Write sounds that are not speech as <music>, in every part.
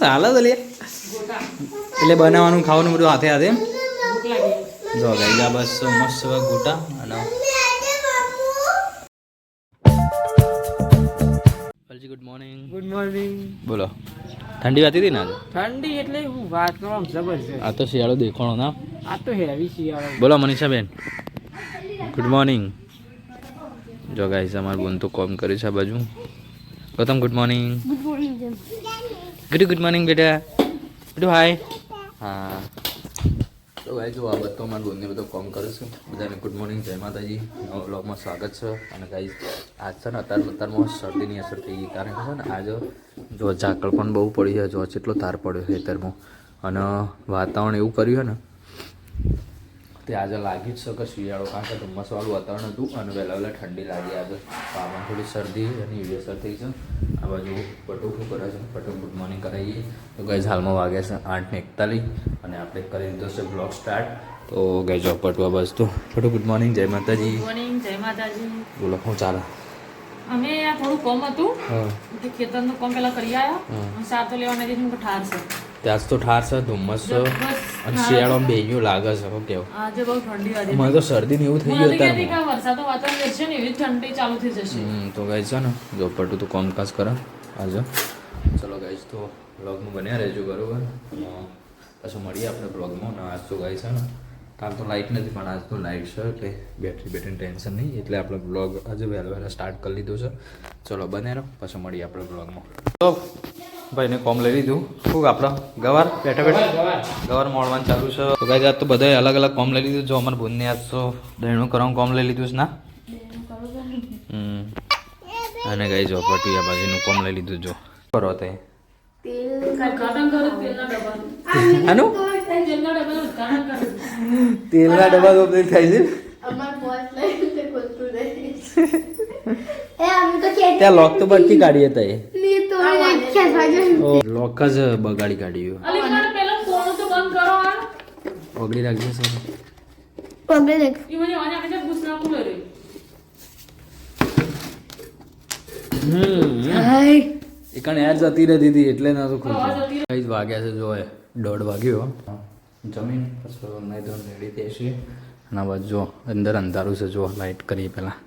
ચાલે તો લે. એટલે બનાવવાનું ખાવાનું બધું હાથે હાથે. જો ભાઈ જા બસ મસ્ત ગોટા. અને ગુડ મોર્નિંગ ગુડ મોર્નિંગ બોલો. ઠંડી વાતી હતી ને આજે? ઠંડી એટલે હું વાત કરો આમ જબરજસ્ત. આ તો શિયાળો દેખાણો ના. આ તો હેવી શિયાળો. બોલો મનીષાબેન. ગુડ મોર્નિંગ જો ગાઈસ અમાર બોન તો કોમ કર્યું છે આ બાજુ. Gautam good morning good good morning બેટા. બેટુ હાય હા. તો ગાઈસ જો આ બધો અમારા બોનને બધો કોમ કરું છું બધાને ગુડ મોર્નિંગ જય માતાજી. નવો બ્લોગમાં સ્વાગત છે. અને ગાઈસ આજ છે ને અત્યારે અત્યારમાં શરદીની અસર થઈ ગઈ. કારણ કે છે ને આજે જો ઝાકળ પણ બહુ પડી છે જો કેટલો તાર પડ્યો છે અત્યારમાં. અને વાતાવરણ એવું કર્યું છે ને તે આજે લાગી જ શકે શિયાળો કારણ કે ધુમ્મસવાળું વાતાવરણ હતું અને વહેલા વહેલા ઠંડી લાગી. આજે આમાં થોડી શરદી અને અસર થઈ છે. આ બાજુ પટુક કરે છે? પટુક ગુડ મોર્નિંગ કરાવીએ તો ગઈ હાલમાં વાગ્યા છે આઠ ને એકતાલીસ અને આપણે કરી દીધો છે બ્લોગ સ્ટાર્ટ તો ગઈ જો પટવા બસ તો પટુ ગુડ મોર્નિંગ જય માતાજી. મોર્નિંગ જય માતાજી. બોલો હું ચાલે? અમે આ થોડું કોમ હતું. ખેતરનું કોમ પેલા કરી આવ્યા સાર તો લેવાના જઈને ઠાર છે. ત્યાં જ તો ઠાર છે ધુમ્મસ છે. અને શિયાળામાં બેન્યું લાગે છે હું કેવું. આજે બહુ ઠંડી વાળી મને તો શરદી ને એવું થઈ ગયું અત્યારે કે વરસાદનું વાતાવરણ છે ને એવી ઠંડી ચાલુ થઈ જશે. હમ, તો ગાઈસ છે ને જો પટુ તો કોમકાજ કરે આજે ચલો ગાઈસ તો બ્લોગમાં બન્યા રહેજો બરોબર? પછી મળીએ આપણે બ્લોગમાં ને આજ તો ગાઈસ છે ને કાલ તો લાઇટ નથી પણ આજ તો લાઇટ છે એટલે બેટરી બેટરી ટેન્શન નહીં. એટલે આપણે બ્લોગ આજે વહેલા વહેલા સ્ટાર્ટ કરી લીધું છે. ચલો બને રહો પછી મળીએ આપણે બ્લોગમાં તો ભાઈને કોમ લઈ લીધું. શું આપણો ગવાર? બેઠા બેઠા. ગવાર મોડવાનું ચાલુ છે. તો ગાઈસ આજ તો બધાએ અલગ અલગ કોમ લઈ લીધું. જો અમારે ભૂનને આજ તો દહીણું કરવાનું કોમ લઈ લીધું છે ના? હમ. અને ગઈ જો પટિયા બાજુનું કોમ લઈ લીધું જો. કરો તે. તેલના ડબ્બા તો થાય છે. <laughs> ત્યાં લોક તો બચી કાઢીએ હતા લોક જ બગાડી કાઢ્યું. પગડી રાખજો સર. પગડી રાખ. ઈ મને આને આપણે ઘૂસ ના ખુલે રે. હાય. એ કણ યાર જતી હતી એટલે ના શું આવતી કઈ વાગ્યા છે જો એ દોઢ વાગ્યો. જમીન પછી નહીં તો રેડી થઈશું અને આ જો અંદર અંધારું છે જો લાઇટ કરીએ પહેલાં.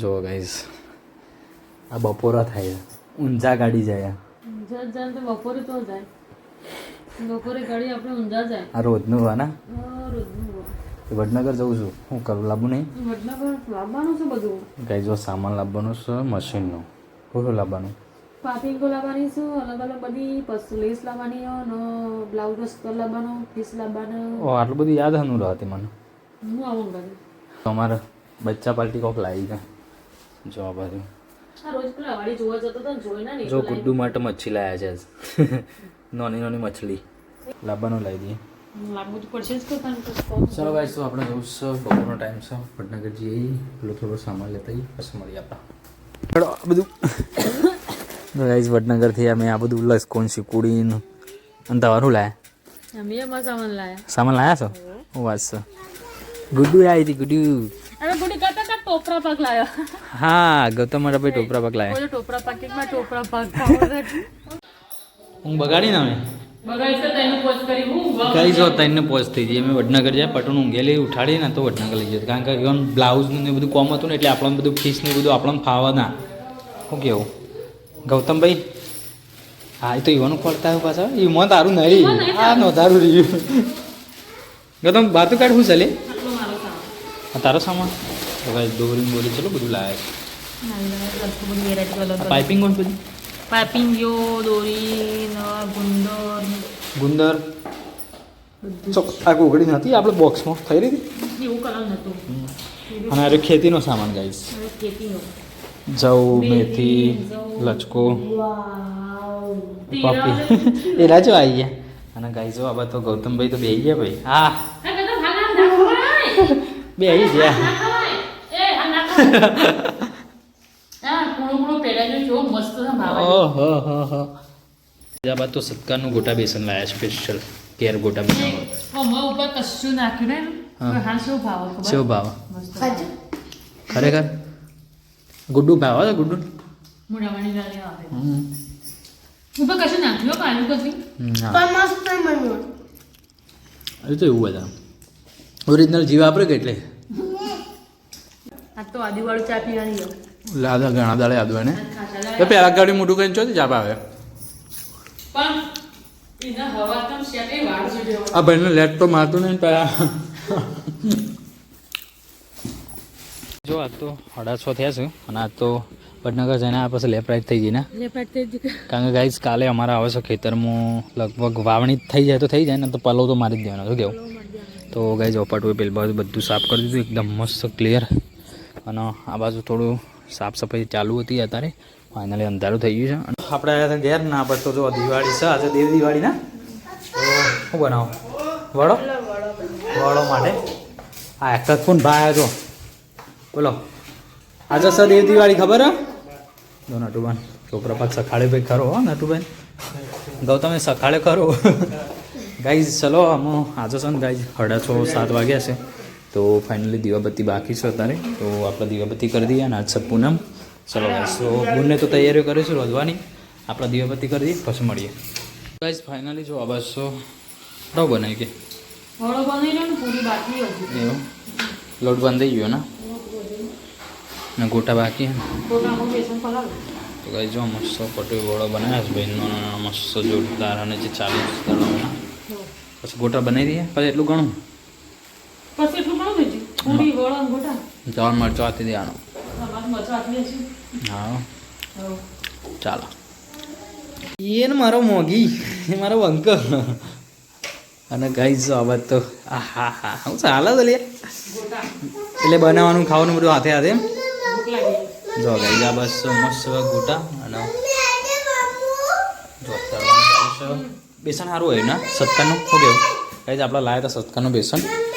જો ગાઈઝ આ બપોરા થાય છે. ઊંઝા ગાડી જાય. જાન તો બપોરે તો જાય. બપોરે ગાડી આપણે ઊંઝા જાય. આ રોજનું હોય ના? રોજનું. વડનગર જવું છું. હું કરું? લાવવું નહીં? વડનગર લાવવાનું છે બધું. ગાઈ જો સામાન લાવવાનું છે મશીનનું. શું લાવવાનું? પાપિંગો લાવવાની છું અલગ અલગ બધી પછી લેસ લાવવાની અને બ્લાઉઝ સ્તર લાવવાનો પીસ લાવવાનો. ઓ આટલું બધું યાદ હનું રહેતી મને. હું આવું બધું તો બચ્ચા પાર્ટી કોક લાવી ગયા જો આ આ રોજ પેલા વાડી જોવા જતો તો જોઈ ના નહીં જો ગુડ્ડુ માટે મચ્છી લાવ્યા છે <laughs> નાની નાની મછલી લાવવાનું લાવી દઈએ. ચાલો ગાઈસ તો આપણે જવું છે બપોરનો ટાઈમ છે. વડનગર જઈએ પેલો થોડો સામાન લેતા આવીએ પછી મળીએ આપણે. ચલો આ બધું. ગાઈસ વડનગરથી અમે આ બધું લસકોન શીકુડીન અને તમારું લાયા. અમે એમાં સામાન લાયા. સામાન લાયા છો? છે ગુડ્ડુ આવી હતી ગુડ્ડુ. અરે ગુડી કરતા કા ટોપરા પાક લાયા. હા ગૌતમ મારા ભાઈ ટોપરા પાક લાયા. બોલે ટોપરા પાકેટમાં ટોપરા પાક હું બગાડી ના હું? કઈ જો તઈને પોસ્ટ થઈ ગઈ અમે વડનગર જાય પટુન ઊંઘેલી ઉઠાડી ને તો વડનગર લઈ જાય કારણ કે ઇવન બ્લાઉઝનું ને બધું કોમ હતું ને એટલે આપણને બધું ફીસ ને બધું આપણને ફાવા ના. શું કેવું? ગૌતમભાઈ હા એ તો ઈવાનું ખોલતા હોય પાછા. એ મન તારું નહીં આ નો તારું રહ્યું. ગૌતમ બાતું કાઢ શું ચાલે? તારો સામાન? તો ભાઈ દોરી બોરી ચલો બધું લાયા છે પાઇપિંગ કોણ બધી પાઇપિંગ યો દોરી ગુંદર ગુંદર આ કોગડી નથી આપણે બોક્સમાં થઈ રહી હતી એવું કલર નતું અને અરે ખેતીનો સામાન ખેતીનો જવ મેથી લચકો પપી પાપી એ રાજો આવી ગયા અને ગાઈ જો આબા તો ગૌતમભાઈ તો બે ગયા ભાઈ હા બે આવી ગયા ઓહો હો હો તો સત્કારનું ગોટા બેસન લાયા સ્પેશિયલ કેર ગોટા બનાવવા. કશું નાખ્યું ને? હા. શું ભાવ શિવ ભાવ? ખરેખર? ગુડ્ડુ ભાવ ગુડ્ડુ? આવે. હમ. ઉપર કશું નાખ્યું કાઢ્યું કશું મસ્ત તો એવું બધા. ઓરિજિનલ જીવ વાપરે કે એટલે? આ તો આદિવાળું ચા પીવાની. લાદા ઘણા દાડે યાદ ને? તો પેલા ગાડી મોટું કઈ ચોથી વાળ સુટ્યો આ ભાઈને લેટ તો મારતું નહીં પેલા. જો આ તો છ થયા છે અને આ તો વડનગર જઈને આ પછી લેપરાઈટ રાઈટ થઈ ગઈ ને. કારણ કે ગાઈઝ કાલે અમારે આવે છે ખેતરમાં લગભગ વાવણી થઈ જાય તો થઈ જાય ને તો પલો તો મારી જ દેવાનો શું કેવું? તો ગાઈઝ ઓપાટું પેલ બધું સાફ કરી દીધું એકદમ મસ્ત ક્લિયર અને આ બાજુ થોડું સાફ સફાઈ ચાલુ હતી અત્યારે. ફાઇનલી અંધારું થઈ ગયું છે. આપણે આવ્યા ઘેર ના આપણે તો જો દિવાળી છે, આજે દેવ દિવાળી ના? શું બનાવો? વડો? વડો માટે. હા એક ફોન ભાઈ આવ્યો બોલો. આજે સર દેવ દિવાળી, ખબર હે? જો નટુબાન છોકરા પાક સખાળે ભાઈ ખરો, હો ગૌ તમે સખાળે ખરો. <laughs> ગાઈઝ ચલો, આમ આજે છે ને ગાઈઝ સાડા છ સાત વાગ્યા છે. તો ફાઇનલી દીવાબત્તી બાકી છે અત્યારે. તો આપણે દીવાબત્તી કરી દઈએ અને આજ છે પૂનમ. ચલો ગાઈઝ તો બંને તો તૈયારીઓ કરીશું રોધવાની આપણે દીવાબત્તી કરી દઈએ પછી મળીએ. ગાઈસ ફાઇનલી જો આ બસો તો બનાવી કે. એવું. લોટ બંધ થઈ ગયો ને? ને ગોટા બાકી તો ગાઈ જો મસ્ત પટોઈ વડો બનાવ્યા છે બહેનનો મસ્ત જોરદાર અને જે ચાલીસ પછી ગોટા બનાવી દઈએ. પછી એટલું ઘણું પછી એટલું ઘણું બીજું પૂરી વળો ને ગોટા? જવાન મરચો આથી દેવાનો. હા. ચાલો. એ ને મારો મોગી. એ મારો અંકલ. અને ગાઈ જો આવાજ તો આ હા હા હું. ચાલે તો ગોટા. એટલે બનાવવાનું ખાવાનું બધું હાથે હાથે. જો ગાઈ આ બસ મસ્ત ગોટા અને બેસન સારું હોય ને? સત્કારનું હો કેવું? ગાઈ આપણે લાવ્યા હતા સત્કારનું બેસન.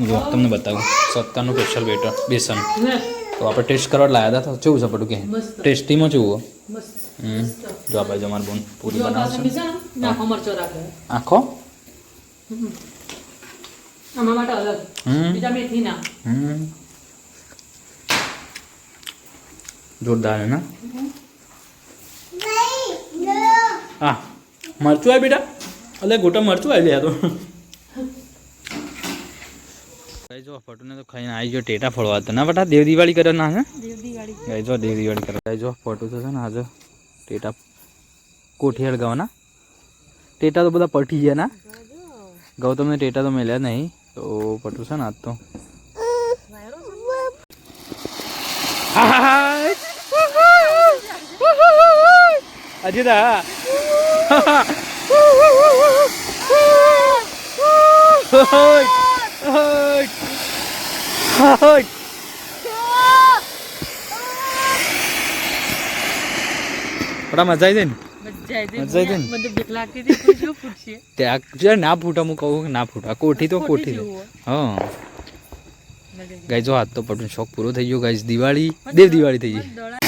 જો તમને બતાવું. સત્કારનું સ્પેશિયલ બેટર બેસન. લે તો આપણે ટેસ્ટ કરવા લાવ્યા હતા તો કેવું છે પડું કે? મસ્ત. ટેસ્ટીમાં કેવું મસ્ત. હમ. જો આપણે જો અમારી બોન પૂરી જો બનાવશે પાછળ બીજા ને નાખો મરચો રાખે. આખો? આમાં માટે અલગ. હમ. બીજા મેથી ના. હમ. જોરદાર હે ના? હા મરચું આવે બેટા? અલે ગોટા મરચું આવી લે આ તો. ગાઈ જો ફોટોને તો ખાઈને આવી ગયો ટેટા ફળવા તો. ના બટા દેવ દિવાળી કરે ના હે? ગાઈ જો દેવ દિવાળી કરે. ગાઈ જો ફોટો તો છે ને આજે ટેટા કોઠી હળગાવાના ટેટા તો બધા પટી ગયા ના. ગૌતમને ટેટા તો મળ્યા નહીં. તો પટુ છે ને આજ તો. અજીતા બડા મજા આવી જાય ને મજા આવી આવી ને? ના ફૂટા હું કહું ના ફૂટા. કોઠી તો કોઠી હા. ગાઈ. જો હાથ તો પટું શોખ પૂરો થઈ ગયો ગાઈસ દિવાળી દેવ દિવાળી થઈ ગઈ.